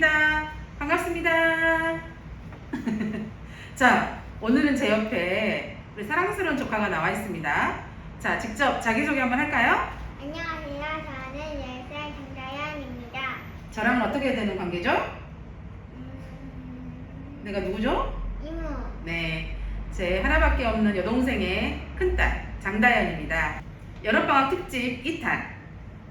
반갑습니다. 반갑습니다. 자, 오늘은 제 옆에 우리 사랑스러운 조카가 나와 있습니다. 자, 직접 자기소개 한번 할까요? 안녕하세요. 저는 10살 김다연입니다. 저랑은 어떻게 되는 관계죠? 음, 내가 누구죠? 이모, 네, 제 하나밖에 없는 여동생의 큰딸 장다연입니다. 여름방학 특집 2탄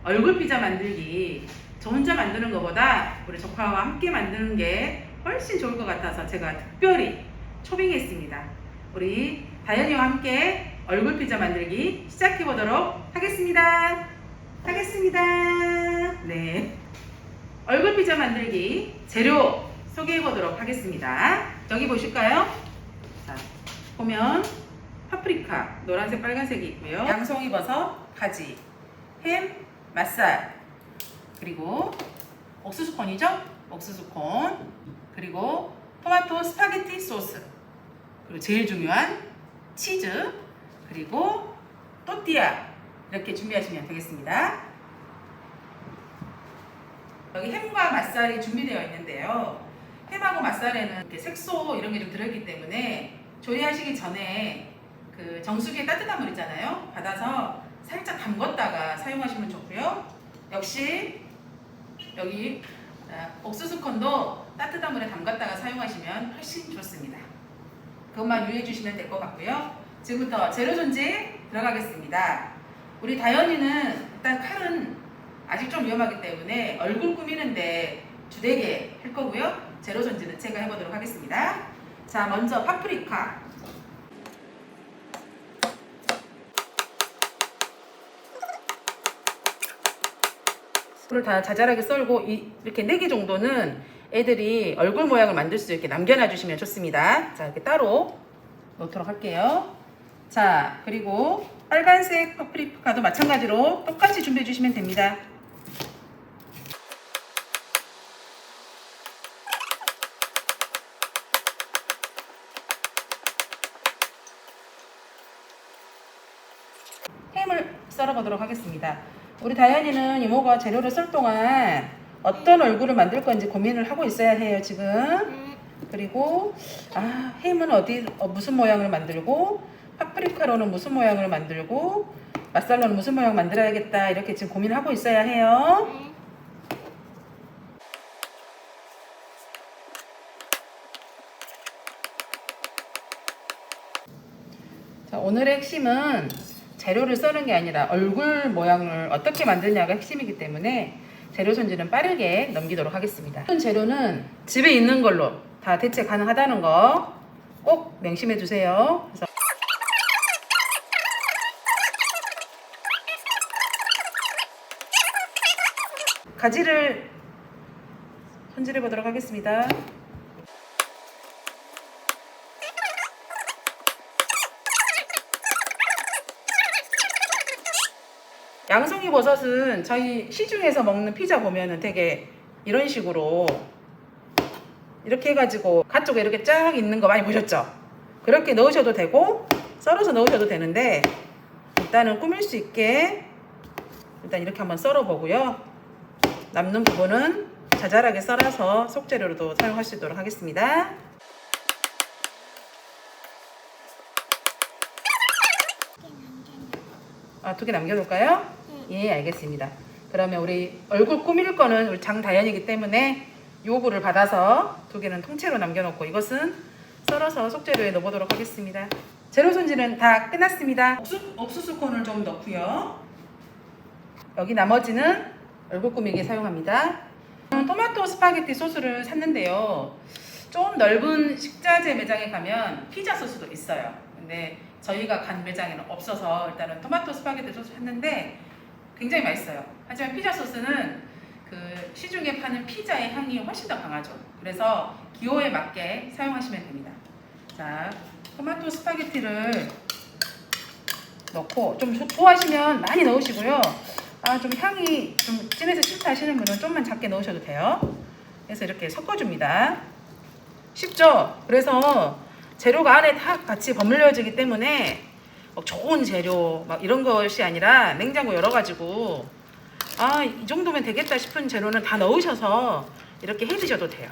얼굴 피자 만들기 저 혼자 만드는 것보다 우리 조카와 함께 만드는 게 훨씬 좋을 것 같아서 제가 특별히 초빙했습니다. 우리 다연이와 함께 얼굴 피자 만들기 시작해 보도록 하겠습니다. 하겠습니다. 네. 얼굴 피자 만들기 재료 소개해 보도록 하겠습니다. 여기 보실까요? 자, 보면 파프리카 노란색 빨간색이 있고요. 양송이 버섯, 가지, 햄, 맛살, 그리고 옥수수콘이죠? 옥수수콘, 그리고 토마토 스파게티 소스, 그리고 제일 중요한 치즈, 그리고 또띠아 이렇게 준비하시면 되겠습니다. 여기 햄과 맛살이 준비되어 있는데요. 햄하고 맛살에는 이렇게 색소 이런 게 좀 들어있기 때문에 조리하시기 전에 그 정수기에 따뜻한 물 있잖아요. 받아서 살짝 담궜다가 사용하시면 좋고요. 역시 여기 아, 옥수수 콘도 따뜻한 물에 담갔다가 사용하시면 훨씬 좋습니다. 그것만 유의해 주시면 될 것 같고요. 지금부터 재료 손질 들어가겠습니다. 우리 다현이는 일단 칼은 아직 좀 위험하기 때문에 얼굴 꾸미는데 주되게 할 거고요. 재료 손질은 제가 해보도록 하겠습니다. 자, 먼저 파프리카. 물을 다 자잘하게 썰고 이- 이렇게 4개 정도는 애들이 얼굴 모양을 만들 수 있게 남겨놔 주시면 좋습니다. 자, 이렇게 따로 놓도록 할게요. 자, 그리고 빨간색 파프리카도 마찬가지로 똑같이 준비해 주시면 됩니다. 햄을 썰어 보도록 하겠습니다. 우리 다현이는 이모가 재료를 썰 동안 어떤 얼굴을 만들 건지 고민을 하고 있어야 해요, 지금. 음, 그리고 아 햄은 어디 어, 무슨 모양을 만들고 파프리카로는 무슨 모양을 만들고 맛살로는 무슨 모양 만들어야겠다 이렇게 지금 고민하고 있어야 해요. 네. 자 오늘의 핵심은 재료를 써는 게 아니라 얼굴 모양을 어떻게 만드냐가 핵심이기 때문에 재료 손질은 빠르게 넘기도록 하겠습니다. 재료는 집에 있는 걸로 다 대체 가능하다는 거 꼭 명심해 주세요. 그래서 가지를 손질해 보도록 하겠습니다. 양송이 버섯은 저희 시중에서 먹는 피자 보면은 되게 이런 식으로 이렇게 해가지고 가쪽에 이렇게 쫙 있는 거 많이 보셨죠? 그렇게 넣으셔도 되고 썰어서 넣으셔도 되는데 일단은 꾸밀 수 있게 일단 이렇게 한번 썰어 보고요. 남는 부분은 자잘하게 썰어서 속재료로도 사용할 수 있도록 하겠습니다. 아, 두 개 남겨둘까요? 예, 알겠습니다. 그러면 우리 얼굴 꾸밀 거는 우리 장다연이기 때문에 요구를 받아서 두 개는 통째로 남겨놓고 이것은 썰어서 속재료에 넣어보도록 하겠습니다. 재료 손질은 다 끝났습니다. 옥수, 옥수수 콘을 좀 넣고요. 여기 나머지는 얼굴 꾸미기에 사용합니다. 토마토 스파게티 소스를 샀는데요. 좀 넓은 식자재 매장에 가면 피자 소스도 있어요. 근데 저희가 간 매장에는 없어서 일단은 토마토 스파게티 소스 샀는데 굉장히 맛있어요. 하지만 피자 소스는 그 시중에 파는 피자의 향이 훨씬 더 강하죠. 그래서 기호에 맞게 사용하시면 됩니다. 자, 토마토 스파게티를 넣고 좀 조- 좋아하시면 많이 넣으시고요. 아, 좀 향이 좀 진해서 싫다 하시는 분은 좀만 작게 넣으셔도 돼요. 그래서 이렇게 섞어줍니다. 쉽죠? 그래서 재료가 안에 다 같이 버무려지기 때문에 막 좋은 재료 막 이런 것이 아니라 냉장고 열어가지고 아 이 정도면 되겠다 싶은 재료는 다 넣으셔서 이렇게 해 드셔도 돼요.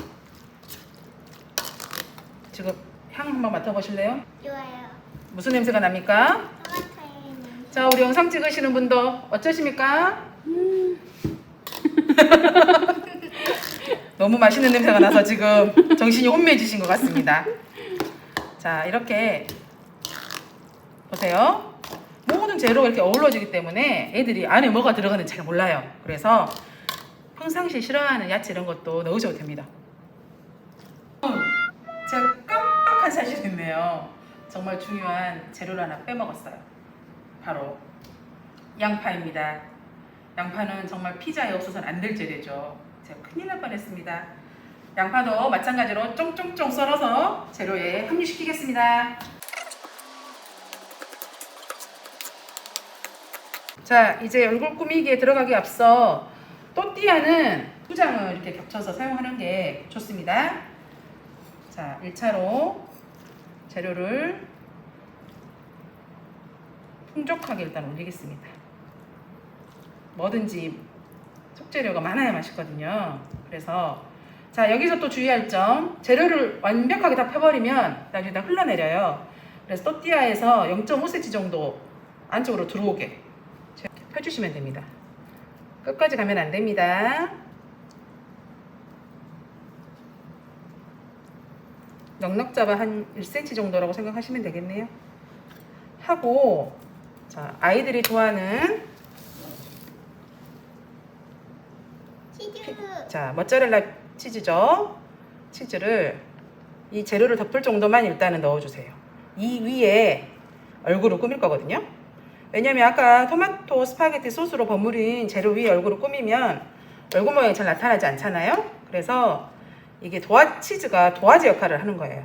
지금 향 한번 맡아보실래요? 좋아요. 무슨 냄새가 납니까? 토마토의 냄새. 자, 우리 영상 찍으시는 분도 어쩌십니까? 너무 맛있는 냄새가 나서 지금 정신이 혼미해지신 것 같습니다. 자, 이렇게 보세요. 모든 재료가 이렇게 어우러지기 때문에 애들이 안에 뭐가 들어가는지 잘 몰라요. 그래서 평상시에 싫어하는 야채 이런 것도 넣으셔도 됩니다. 음, 제가 깜빡한 사실이 있네요. 정말 중요한 재료를 하나 빼먹었어요. 바로 양파입니다. 양파는 정말 피자에 없어서는 안 될 재료죠. 제가 큰일 날 뻔했습니다. 양파도 마찬가지로 쫑쫑쫑 썰어서 재료에 함유시키겠습니다. 자, 이제 얼굴 꾸미기에 들어가기 앞서 또띠아는 후장을 이렇게 겹쳐서 사용하는 게 좋습니다. 자, 1차로 재료를 풍족하게 일단 올리겠습니다. 뭐든지 속재료가 많아야 맛있거든요. 그래서 자 여기서 또 주의할 점 재료를 완벽하게 다 펴버리면 나중에 다 흘러내려요. 그래서 또띠아에서 0.5cm 정도 안쪽으로 들어오게 펴주시면 됩니다. 끝까지 가면 안 됩니다. 넉넉 잡아 한 1cm 정도라고 생각하시면 되겠네요. 하고 자 아이들이 좋아하는 치즈. 자 모짜렐라 치즈죠. 치즈를 이 재료를 덮을 정도만 일단은 넣어주세요. 이 위에 얼굴을 꾸밀 거거든요. 왜냐면 아까 토마토 스파게티 소스로 버무린 재료 위에 얼굴을 꾸미면 얼굴 모양이 잘 나타나지 않잖아요. 그래서 이게 도화 치즈가 도화지 역할을 하는 거예요.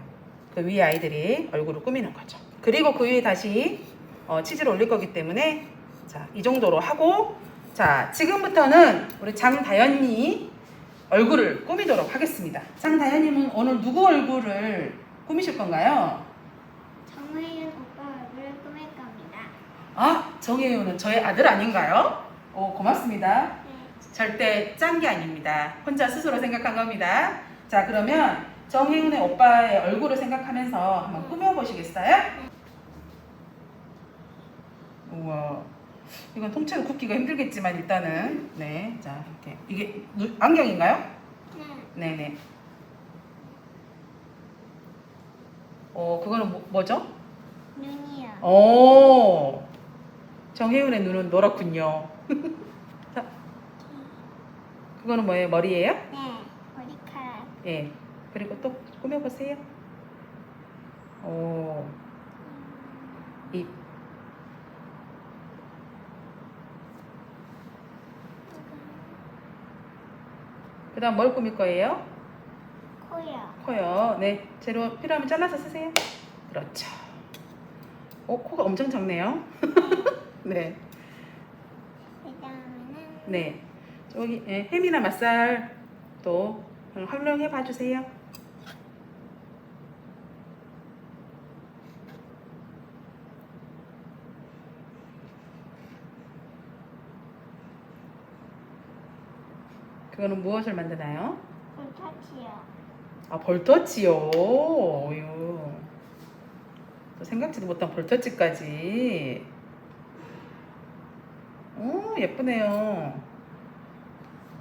그 위에 아이들이 얼굴을 꾸미는 거죠. 그리고 그 위에 다시 어, 치즈를 올릴 거기 때문에 자, 이 정도로 하고 자, 지금부터는 우리 장다연이 얼굴을 꾸미도록 하겠습니다. 장다연님은 오늘 누구 얼굴을 꾸미실 건가요? 정혜윤 오빠 얼굴을 꾸밀 겁니다. 아, 정혜윤은 저의 아들 아닌가요? 오, 고맙습니다. 네. 절대 짠 게 아닙니다. 혼자 스스로 생각한 겁니다. 자, 그러면 정혜윤의 오빠의 얼굴을 생각하면서 한번 꾸며보시겠어요? 우와. 이건 통째로 굽기가 힘들겠지만 일단은 네, 자 이렇게 이게 누- 안경인가요? 네. 네네. 어 그거는 뭐, 뭐죠? 눈이요. 오 정혜윤의 눈은 노랗군요. 자 그거는 뭐예요? 머리예요? 네. 머리카락. 예. 그리고 또 꾸며보세요. 오 입. 그 다음 뭘 꾸밀 거예요? 코요. 코요. 네. 재료 필요하면 잘라서 쓰세요. 그렇죠. 오, 코가 엄청 작네요. 네. 그다음에는 네. 저기 예, 햄이나 맛살 또 활용해 봐 주세요. 그거는 무엇을 만드나요? 볼터치요. 아 벌터치요. 어유. 또 생각지도 못한 벌터치까지. 오 예쁘네요.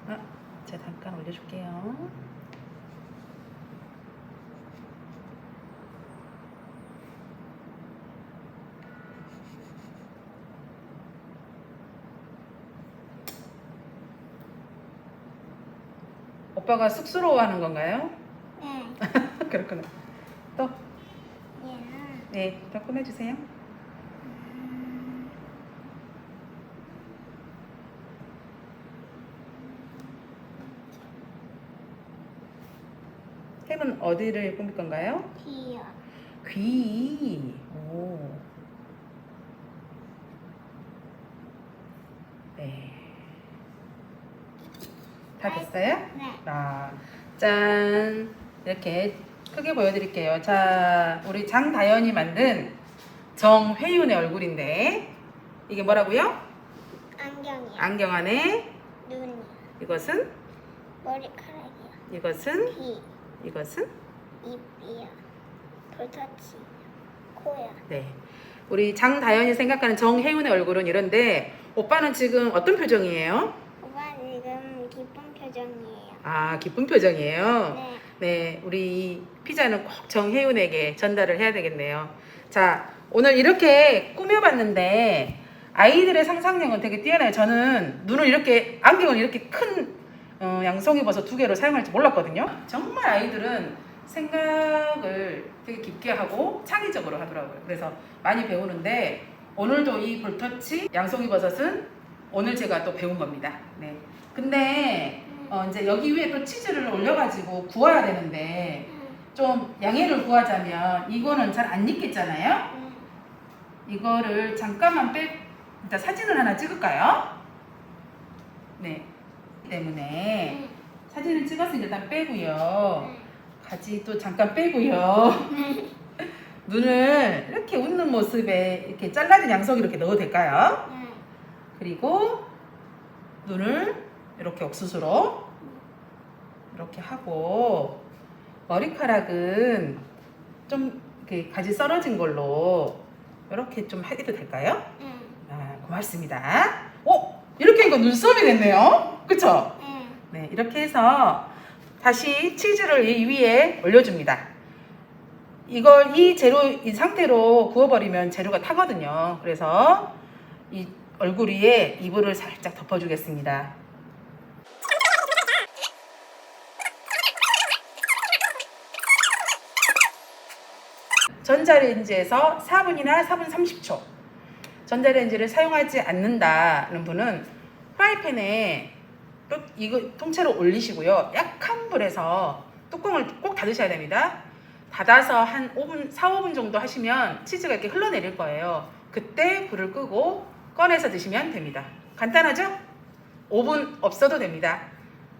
아, 제가 잠깐 올려줄게요. 오빠가 쑥스러워하는 건가요? 네. 그렇구나. 또, 얘는 네, 더 꺼내주세요. 햄은 어디를 꾸밀 건가요? 귀요. 귀. 오. 네. 다 됐어요? 네. 아, 짠. 이렇게 크게 보여드릴게요. 자, 우리 장다연이 만든 정회윤의 얼굴인데, 이게 뭐라고요? 안경이요. 안경 안에 눈이. 이것은 머리카락이요. 이것은 비, 이것은 입이야. 볼터치, 코야. 네. 우리 장다연이 생각하는 정혜윤의 얼굴은 이런데 오빠는 지금 어떤 표정이에요? 오빠 지금 기쁜 표정이에요. 아, 기쁜 표정이에요. 네. 네, 우리 이 피자는 꼭 정혜윤에게 전달을 해야 되겠네요. 자, 오늘 이렇게 꾸며봤는데 아이들의 상상력은 되게 뛰어나요. 저는 눈을 이렇게 안경을 이렇게 큰 어, 양송이 버섯 두 개로 사용할 줄 몰랐거든요. 정말 아이들은 생각을 되게 깊게 하고 창의적으로 하더라고요. 그래서 많이 배우는데 오늘도 이 볼터치 양송이 버섯은 오늘 제가 또 배운 겁니다. 네. 근데 어, 이제 여기 위에 또 치즈를 올려가지고 구워야 되는데 음, 좀 양해를 구하자면 이거는 잘 안 익겠잖아요. 음. 이거를 잠깐만 빼 일단 사진을 하나 찍을까요? 네. 때문에 음. 사진을 찍었으니까 일단 빼고요. 음. 가지도 잠깐 빼고요. 눈을 이렇게 웃는 모습에 이렇게 잘라진 양석 이렇게 넣어도 될까요? 음. 그리고 눈을 이렇게 옥수수로 이렇게 하고 머리카락은 좀 이렇게 가지 썰어진 걸로 이렇게 좀 해도 될까요? 음. 아, 고맙습니다. 오, 이렇게 하니까 눈썹이 됐네요. 그쵸? 음. 네, 이렇게 해서 다시 치즈를 이 위에 올려줍니다. 이걸 이 재료 이 상태로 구워버리면 재료가 타거든요. 그래서 이 얼굴 위에 이불을 살짝 덮어주겠습니다. 전자레인지에서 4분이나 4분 30초. 전자레인지를 사용하지 않는다는 분은 프라이팬에 또 이거 통째로 올리시고요. 약한 불에서 뚜껑을 꼭 닫으셔야 됩니다. 닫아서 한 5분, 4, 5분 정도 하시면 치즈가 이렇게 흘러내릴 거예요. 그때 불을 끄고 꺼내서 드시면 됩니다. 간단하죠? 5분 없어도 됩니다.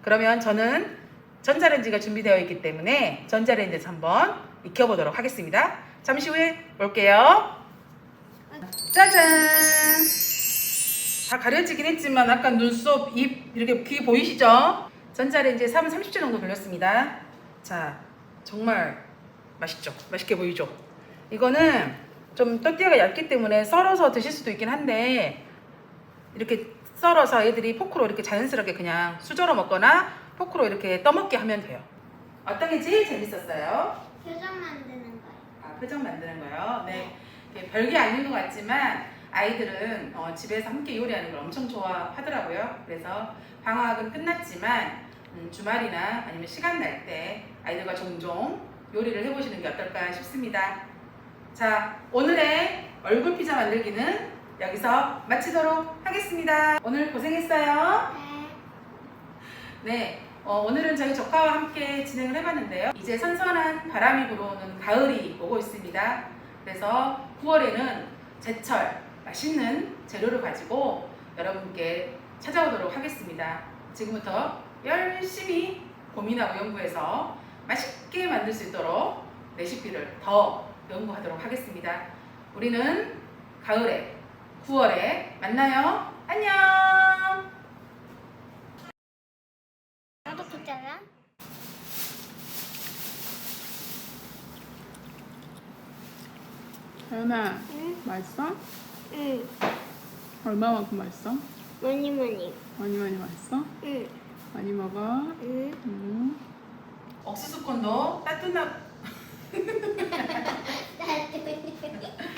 그러면 저는 전자레인지가 준비되어 있기 때문에 전자레인지에서 한번 익혀보도록 하겠습니다. 잠시 후에 올게요. 짜잔! 다 가려지긴 했지만 약간 눈썹, 입 이렇게 귀 보이시죠? 전자레인지에 3분 30초 정도 걸렸습니다. 자, 정말 맛있죠? 맛있게 보이죠? 이거는 좀 또띠아가 얇기 때문에 썰어서 드실 수도 있긴 한데 이렇게 썰어서 애들이 포크로 이렇게 자연스럽게 그냥 수저로 먹거나 포크로 이렇게 떠먹게 하면 돼요. 어떤 게 제일 재밌었어요? 표정 만드는 거예요. 아, 표정 만드는 거요? 네. 이게 별게 아닌 것 같지만 아이들은 어, 집에서 함께 요리하는 걸 엄청 좋아하더라고요. 그래서 방학은 끝났지만 음, 주말이나 아니면 시간 날 때 아이들과 종종 요리를 해보시는 게 어떨까 싶습니다. 자, 오늘의 얼굴 피자 만들기는 여기서 마치도록 하겠습니다. 오늘 고생했어요. 네. 네, 어, 오늘은 저희 조카와 함께 진행을 해봤는데요. 이제 선선한 바람이 불어오는 가을이 오고 있습니다. 그래서 9월에는 제철 맛있는 재료를 가지고 여러분께 찾아오도록 하겠습니다. 지금부터 열심히 고민하고 연구해서 맛있게 만들 수 있도록 레시피를 더 연구하도록 하겠습니다. 우리는 가을에 9월에 만나요. 안녕! 나도 피자야? 다현아 응. 맛있어? 응. 얼마만큼 맛있어? 뭐니 뭐니. 많이 많이 맛있어? 응. 많이 먹어 응. 응. 옥수수 콘도 따뜻한 나도.